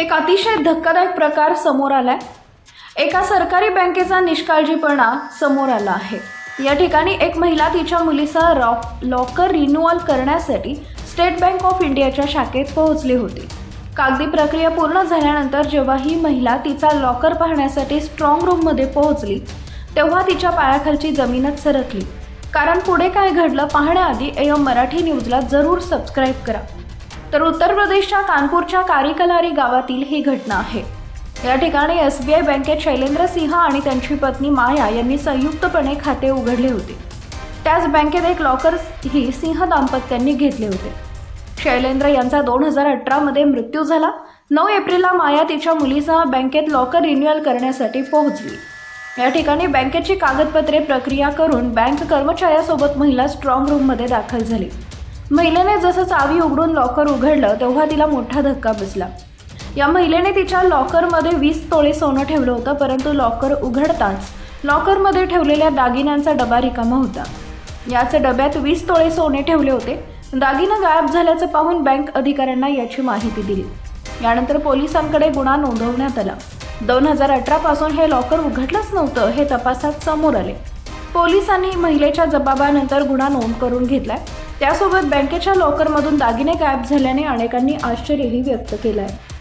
एक अतिशय धक्कादायक प्रकार समोर आलाय. एका सरकारी बँकेचा निष्काळजीपणा समोर आला आहे. या ठिकाणी एक महिला तिच्या मुलीसह रॉक लॉकर रिन्युअल करण्यासाठी स्टेट बँक ऑफ इंडियाच्या शाखेत पोहोचली होती. कागदी प्रक्रिया पूर्ण झाल्यानंतर जेव्हा ही महिला तिचा लॉकर पाहण्यासाठी स्ट्रॉंग रूममध्ये पोहोचली तेव्हा तिच्या पायाखालची जमीनच सरकली. कारण पुढे काय घडलं पाहण्याआधी एम मराठी न्यूजला जरूर सबस्क्राईब करा. तर उत्तर प्रदेशच्या कानपूरच्या कारिकलारी गावातील ही घटना आहे. या ठिकाणी एस बी आय बँकेत शैलेंद्र सिंह आणि त्यांची पत्नी माया यांनी संयुक्तपणे खाते उघडले होते. त्याच बँकेत एक लॉकर ही सिंह दाम्पत्यांनी घेतले होते. शैलेंद्र यांचा दोन हजार अठरामध्ये मृत्यू झाला. नऊ एप्रिलला माया तिच्या मुलीसह बँकेत लॉकर रिन्युअल करण्यासाठी पोहोचली. या ठिकाणी बँकेची कागदपत्रे प्रक्रिया करून बँक कर्मचाऱ्यासोबत महिला स्ट्रॉंग रूममध्ये दाखल झाली. महिलेने जसं चावी उघडून लॉकर उघडलं तेव्हा तिला मोठा धक्का बसला. या महिलेने तिच्या लॉकरमध्ये वीस तोळे सोनं ठेवलं होतं परंतु लॉकर उघडताच लॉकरमध्ये ठेवलेल्या दागिन्यांचा डबा रिकामा होता. याच डब्यात वीस तोळे सोने ठेवले होते. दागिनं गायब झाल्याचं पाहून बँक अधिकाऱ्यांना याची माहिती दिली. यानंतर पोलिसांकडे गुन्हा नोंदवण्यात आला. दोन हजार अठरापासून हे लॉकर उघडलंच नव्हतं हे तपासात समोर आले. पोलिसांनी महिलेच्या जबाबानंतर गुन्हा नोंद करून घेतलाय. त्यासोबत बँकेच्या लॉकरमधून दागिने गायब झाल्याने अनेकांनी आश्चर्यही व्यक्त केलं आहे